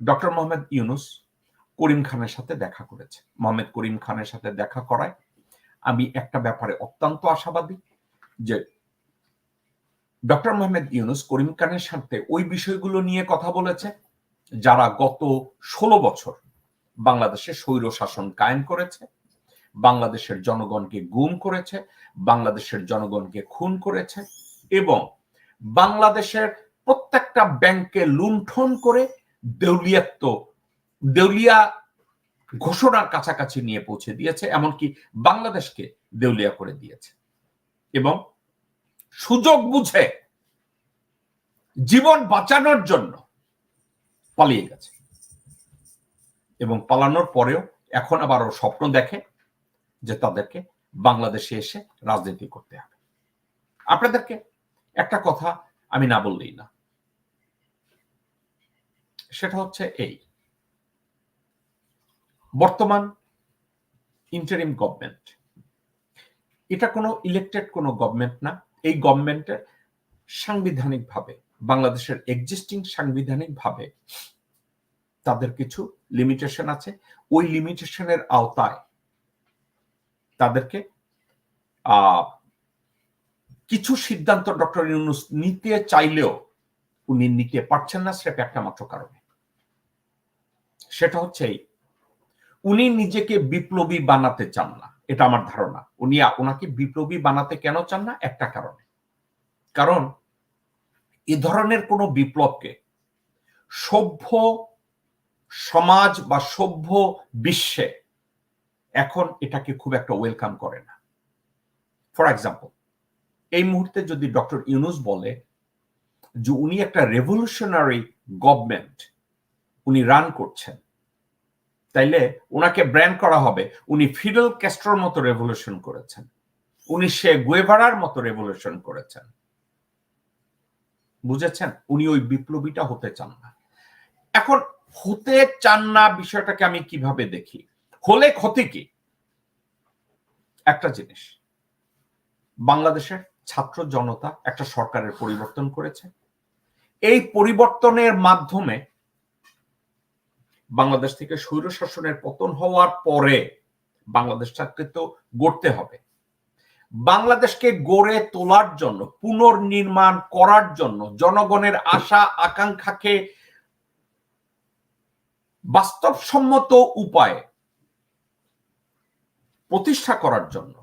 Doctor Mohammad Yunus করিম খানের সাথে দেখা করেছে। মোহাম্মদ করিম খানের সাথে দেখা করায় আমি একটা ব্যাপারে অত্যন্ত আশাবাদী যে ডক্টর মোহাম্মদ ইউনুস করিম খানের সাথে ওই বিষয়গুলো নিয়ে কথা বলেছে, যারা গত ষোলো বছর বাংলাদেশে স্বৈর শাসন কায়েম করেছে, বাংলাদেশের জনগণকে গুম করেছে, বাংলাদেশের জনগণকে খুন করেছে এবং বাংলাদেশের প্রত্যেকটা ব্যাংকে লুণ্ঠন করে দেউলিয়াত্ব, দেউলিয়া ঘোষণার কাছাকাছি নিয়ে পৌঁছে দিয়েছে, এমনকি বাংলাদেশকে দেউলিয়া করে দিয়েছে। এবং সুযোগ বুঝে জীবন বাঁচানোর জন্য পালিয়ে গেছে। এবং পালানোর পরেও এখন আবার ও স্বপ্ন দেখে যে তাদেরকে বাংলাদেশে এসে রাজনীতি করতে হবে। আপনাদেরকে একটা কথা আমি না বললেই না। সেটা হচ্ছে এই। বর্তমান ইন্টারিম গভর্নমেন্ট এটা কোনো ইলেকটেড কোনো গভর্নমেন্ট না। এই গভর্নমেন্টের সাংবিধানিকভাবে, বাংলাদেশের এক্সিস্টিং সাংবিধানিকভাবে তাদের কিছু লিমিটেশন আছে। ওই লিমিটেশনের আওতায় তাদেরকে কিছু সিদ্ধান্ত ডক্টর ইউনুস নিতে চাইলেও উনি নিতে পারছেন না, সেটা একটা মাত্র কারণে। সেটা হচ্ছে এই। উনি নিজেকে বিপ্লবী বানাতে চান না, এটা আমার ধারণা। উনি ওনাকে বিপ্লবী বানাতে কেন চান না? একটা কারণে। কারণ এ ধরনের কোন বিপ্লবকে সভ্য সমাজ বা সভ্য বিশ্বে এখন এটাকে খুব একটা ওয়েলকাম করে না। ফর এক্সাম্পল, এই মুহূর্তে যদি ডক্টর ইউনুস বলে যে উনি একটা রেভলিউশনারি গভর্নমেন্ট উনি রান করছেন। তাইলে ওনাকে ব্র্যান্ড করা হবে। উনি ফিডেল ক্যাস্ট্রোর মতো রেভলিউশন করেছেন। উনি সে গুয়েভারার মতো রেভলিউশন করেছেন। বুঝেছেন? উনি ওই বিপ্লবীটা হতে চান না। এখন হতে চান না বিষয়টাকে আমি কীভাবে দেখি? হলে ক্ষতি কি? একটা জিনিস। বাংলাদেশের ছাত্র জনতা একটা সরকারের পরিবর্তন করেছে। এই পরিবর্তনের মাধ্যমে বাংলাদেশ থেকে স্বৈর শাসনের পতন হওয়ার পরে বাংলাদেশটাকে তো গড়তে হবে। বাংলাদেশকে গড়ে তোলার জন্য, পুনর্নির্মাণ করার জন্য জনগণের আশা, আকাঙ্ক্ষাকে বাস্তবসম্মত উপায়ে প্রতিষ্ঠা করার জন্য।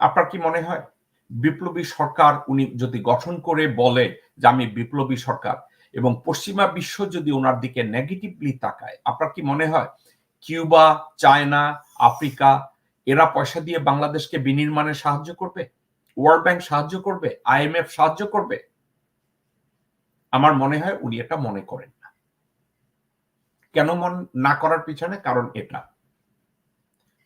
আপনার কি মনে হয়? বিপ্লবী সরকার উনি যদি গঠন করে বলে যে আমি বিপ্লবী সরকার এবং পশ্চিমা বিশ্ব যদি ওনার দিকে নেগেটিভলি তাকায়, আপনার কি মনে হয়? কিউবা, চায়না, আফ্রিকা, এরা পয়সা দিয়ে বাংলাদেশকে বিনির্মাণে সাহায্য করবে? ওয়ার্ল্ড ব্যাংক সাহায্য করবে? আইএমএফ সাহায্য করবে? আমার মনে হয় উনি এটা মনে করেন না। কেন মন না করার পিছনে কারণ এটা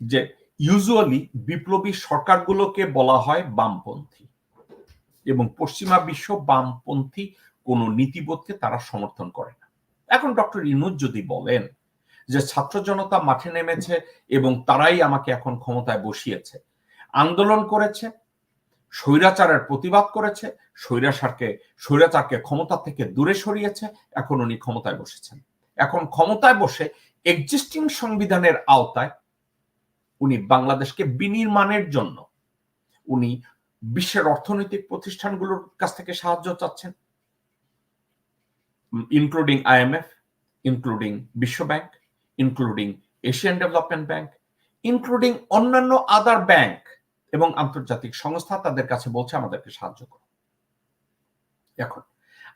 যে ইউজুয়ালি বিপ্লবী সরকারগুলোকে বলা হয় বামপন্থী এবং পশ্চিমা বিশ্ব বামপন্থী কোন নীতিবোধকে তারা সমর্থন করে না। এখন ডক্টর ইনুজ যদি বলেন যে ছাত্র জনতা মাঠে নেমেছে এবং তারাই আমাকে এখন ক্ষমতায় বসিয়েছে, আন্দোলন করেছে, স্বৈরাচারের প্রতিবাদ করেছে স্বৈরাচারকে স্বৈরাচারকে ক্ষমতা থেকে দূরে সরিয়েছে, এখন উনি ক্ষমতায় বসেছেন। এখন ক্ষমতায় বসে এক্সিস্টিং সংবিধানের আওতায় উনি বাংলাদেশকে বিনির্মাণের জন্য উনি বিশ্বের অর্থনৈতিক প্রতিষ্ঠানগুলোর কাছ থেকে সাহায্য চাচ্ছেন। ইনক্লুডিং আইএমএফ ইনক্লুডিং বিশ্ব bank including Asian development bank including অন্যান্য আদার ব্যাংক এবং আন্তর্জাতিক সংস্থা তাদের কাছে বলছে আমাদেরকে সাহায্য করো। এখন,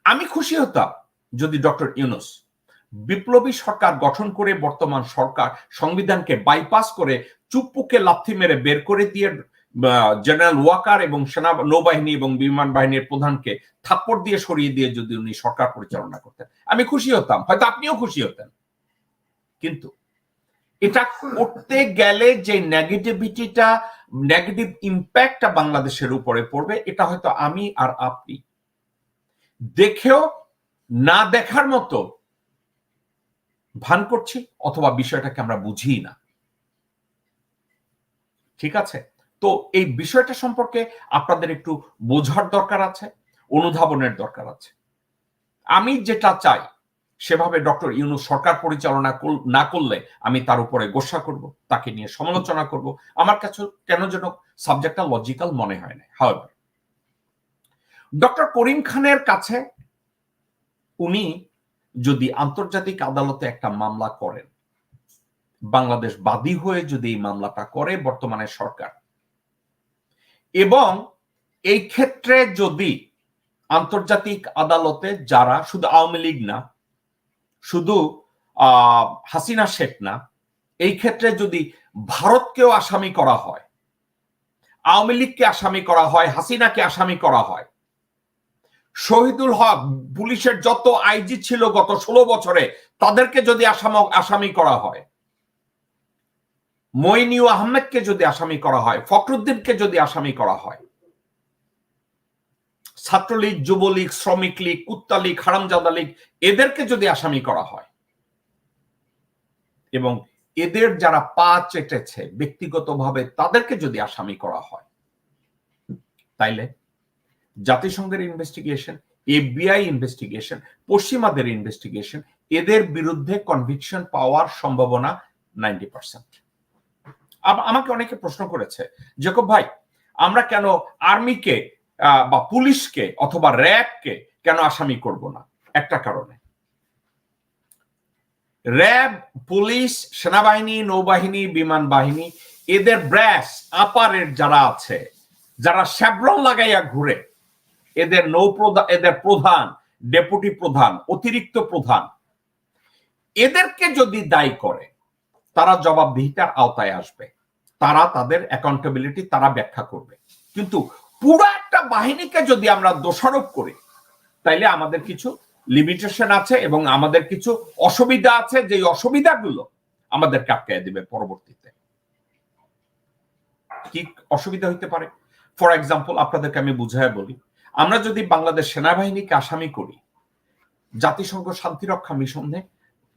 আমি খুশি হতাম যদি ডক্টর ইউনুস বিপ্লবী সরকার গঠন করে বর্তমান সরকার সংবিধানকে বাইপাস করে চুপ্পুকে লাথি মেরে বের করে দিয়ে জেনারেল ওয়াকার এবং সেনা, নৌবাহিনী এবং বিমান বাহিনীর প্রধানকে থাপ্পড় দিয়ে সরিয়ে দিয়ে যদি উনি সরকার পরিচালনা করতেন। আমি খুশি হতাম, হয়তো আপনিও খুশি হতেন। কিন্তু এটা করতে গেলে যে নেগেটিভিটিটা নেগেটিভ ইম্প্যাক্টটা বাংলাদেশের উপরে পড়বে, এটা হয়তো আমি আর আপনি। দেখেও না দেখার মতো ভান করছি অথবা বিষয়টাকে আমরা বুঝি না। ঠিক আছে? তো এই বিষয়টা সম্পর্কে আপনাদের একটু বোঝার দরকার আছে, অনুধাবনের দরকার আছে। আমি যেটা চাই, সেভাবে ডক্টর ইউনুস সরকার পরিচালনা না করলে আমি তার উপরে গোসা করব, তাকে নিয়ে সমালোচনা করব। আমার কাছে কেন যেন সাবজেক্টটা লজিক্যাল মনে হয় না। হাওয়েভার ডক্টর করিম খানের কাছে উনি যদি আন্তর্জাতিক আদালতে একটা মামলা করেন, বাংলাদেশ বাদী হয়ে যদি এই মামলাটা করে বর্তমানে সরকার এবং এই ক্ষেত্রে যদি আন্তর্জাতিক আদালতে যারা, শুধু আওয়ামী লীগ না, শুধু হাসিনা শেখ না, এই ক্ষেত্রে যদি ভারতকেও আসামি করা হয়, আওয়ামী লীগকে আসামি করা হয়, হাসিনাকে আসামি করা হয়, শহীদুল হক পুলিশের যত আইজি ছিল গত ষোলো বছরে, তাদেরকে যদি আসামি করা হয় মইনিউ আহমেদকে যদি আসামি করা হয়, ফখরুদ্দিনকে যদি আসামি করা হয়, ছাত্রলীগ, যুবলীগ, শ্রমিক লীগ, কুত্তা লীগ, হারামজাদা লীগ, এদেরকে যদি আসামি করা হয়, এবং এদের যারা পা চেটেছে ব্যক্তিগতভাবে তাদেরকে যদি আসামি করা হয়, তাইলে জাতিসংঘের ইনভেস্টিগেশন এফবিআই ইনভেস্টিগেশন পশ্চিমাদের ইনভেস্টিগেশন এদের বিরুদ্ধে কনভিকশন পাওয়ার সম্ভাবনা নাইনটি পার্সেন্ট আমাকে অনেকে প্রশ্ন করেছে, জেকব ভাই, আমরা কেন আর্মিকে বা পুলিশকে অথবা র্যাবকে কেন আসামি করব না? একটা কারণে। র্যাব, পুলিশ, সেনাবাহিনী, নৌবাহিনী, বিমান বাহিনী, এদের ব্র্যাস আপারের যারা আছে, যারা শ্যাব্রন লাগাইয়া ঘুরে, এদের নৌ এদের প্রধান ডেপুটি প্রধান, অতিরিক্ত প্রধান, এদেরকে যদি দায়ী করে তারা জবাবদিহিতার আওতায় আসবে। তারা তাদের অ্যাকাউন্টেবিলিটি তারা ব্যাখ্যা করবে। কিন্তু পুরো একটা বাহিনীকে যদি আমরা দোষারোপ করি, তাইলে আমাদের কিছু লিমিটেশন আছে এবং আমাদের কিছু অসুবিধা আছে যে অসুবিধাগুলো আমাদের কাটকায় দিবে পরবর্তীতে। কি অসুবিধা হইতে পারে? ফর এক্সাম্পল আপনাদেরকে আমি বুঝায় বলি, আমরা যদি বাংলাদেশ সেনাবাহিনীকে আসামি করি, জাতিসংঘ শান্তিরক্ষা মিশনে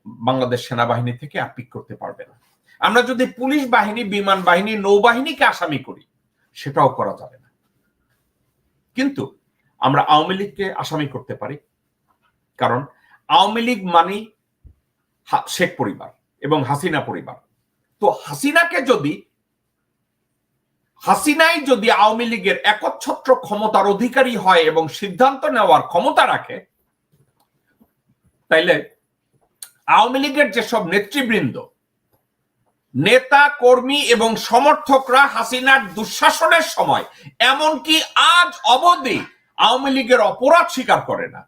বাংলাদেশ সেনাবাহিনী থেকে আপিক করতে পারবে না। আমরা যদি পুলিশ বাহিনী, বিমান বাহিনী, নৌবাহিনীকে আসামি করি, সেটাও করা যাবে না। কিন্তু আমরা আওয়ামী লীগকে আসামি করতে পারি, কারণ আওয়ামী লীগ মানেই শেখ পরিবার এবং হাসিনা পরিবার। তো হাসিনাকে যদি, হাসিনাই যদি আওয়ামী লীগের একচ্ছত্র ক্ষমতার অধিকারী হয় এবং সিদ্ধান্ত নেওয়ার ক্ষমতা রাখে, তাইলে আওয়ামী লীগের যেসব নেতৃবৃন্দ, নেতা, কর্মী এবং সমর্থকরা হাসিনার দুঃশাসনের সময়, এমনকি আজ অবধি আওয়ামী লীগের অপরাধ স্বীকার করে না,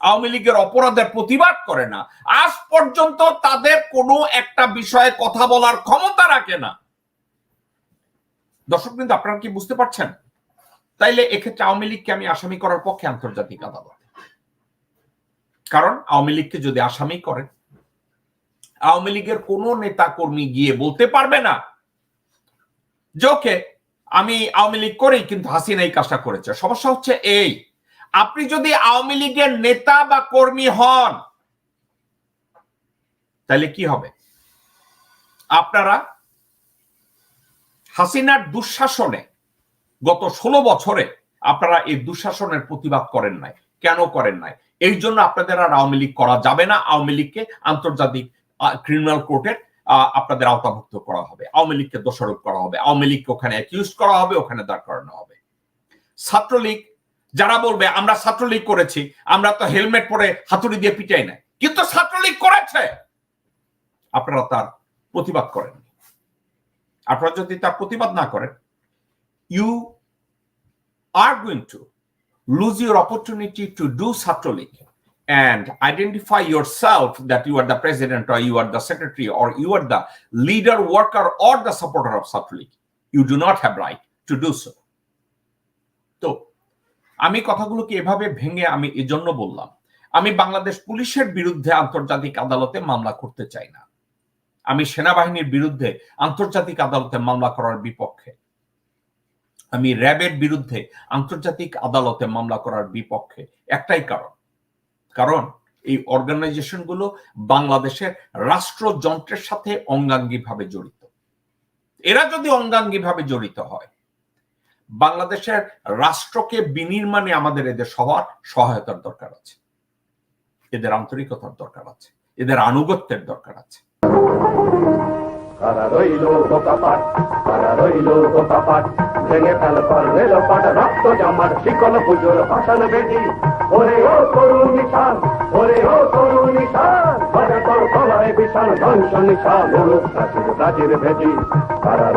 আওয়ামী লীগের অপরাধের প্রতিবাদ করে না, আজ পর্যন্ত তাদের কোনো একটা বিষয়ে কথা বলার ক্ষমতা রাখে না। দর্শক কিন্তু আপনারা কি বুঝতে পারছেন? তাইলে এক্ষেত্রে আওয়ামী লীগকে আমি আসামি করার পক্ষে আন্তর্জাতিক আদালতে। কারণ আওয়ামী লীগকে যদি আসামি করেন আওয়ামী লীগের কোন নেতা কর্মী গিয়ে বলতে পারবে না যে আমি আওয়ামী লীগ করি কিন্তু হাসিনা এই কাজটা করেছে। সমস্যা হচ্ছে এই, আপনি যদি আওয়ামী লীগের নেতা বা কর্মী হন, তাহলে কি হবে? আপনারা হাসিনার দুঃশাসনে গত ষোলো বছরে আপনারা এই দুঃশাসনের প্রতিবাদ করেন নাই। কেন করেন নাই? এই জন্য আপনাদের আর আওয়ামী লীগ করা যাবে না। আওয়ামী লীগকে আন্তর্জাতিক ক্রিমিনাল কোর্টের আপনাদের আওতাভুক্ত করা হবে। আওয়ামী লীগকে দোষারোপ করা হবে। আওয়ামী লীগকে ওখানে অ্যাকিউজ করা হবে, ওখানে দাঁড় করানো হবে। ছাত্রলীগ, যারা বলবে, আমরা ছাত্রলীগ করেছি, আমরা তো হেলমেট পরে হাতুড়ি দিয়ে পিটাই নাই। কিন্তু ছাত্রলীগ করেছে! আপনারা তার প্রতিবাদ করেন। আপনারা যদি তার প্রতিবাদ না করেন you are going to lose your opportunity to do Chhatra League. And identify yourself that you are the president or you are the secretary or you are the leader worker or the supporter of Sat League. You do not have right to do so. তো আমি কথাগুলোকে এভাবে ভেঙে আমি এজন্য বললাম আমি বাংলাদেশ পুলিশের বিরুদ্ধে আন্তর্জাতিক আদালতে মামলা করতে চাই না আমি সেনাবাহিনীর বিরুদ্ধে আন্তর্জাতিক আদালতে মামলা করার বিপক্ষে আমি র্যাবের বিরুদ্ধে আন্তর্জাতিক আদালতে মামলা করার বিপক্ষে একটাই কারণ কারণ এই অর্গানাইজেশনগুলো বাংলাদেশের রাষ্ট্রযন্ত্রের সাথে অঙ্গাঙ্গিভাবে জড়িত। এরা যদি অঙ্গাঙ্গিভাবে জড়িত হয়, বাংলাদেশের রাষ্ট্রকে বিনির্মাণে আমাদের এদের সবার সহায়তার দরকার আছে। এদের আন্তরিকতার দরকার আছে। এদের আনুগত্যের দরকার আছে। কারা রইল ভেঙে ফেল কর রেল পাট রক্ত জামার শিকল পুজোর ভাষণ বেটি ওরে ও তরুণ নিশান, ওরে ও তরুণ নিশান বাজে তোর গলায় বিশাল ধ্বংস নিশান প্রাচীর ভেদি কারা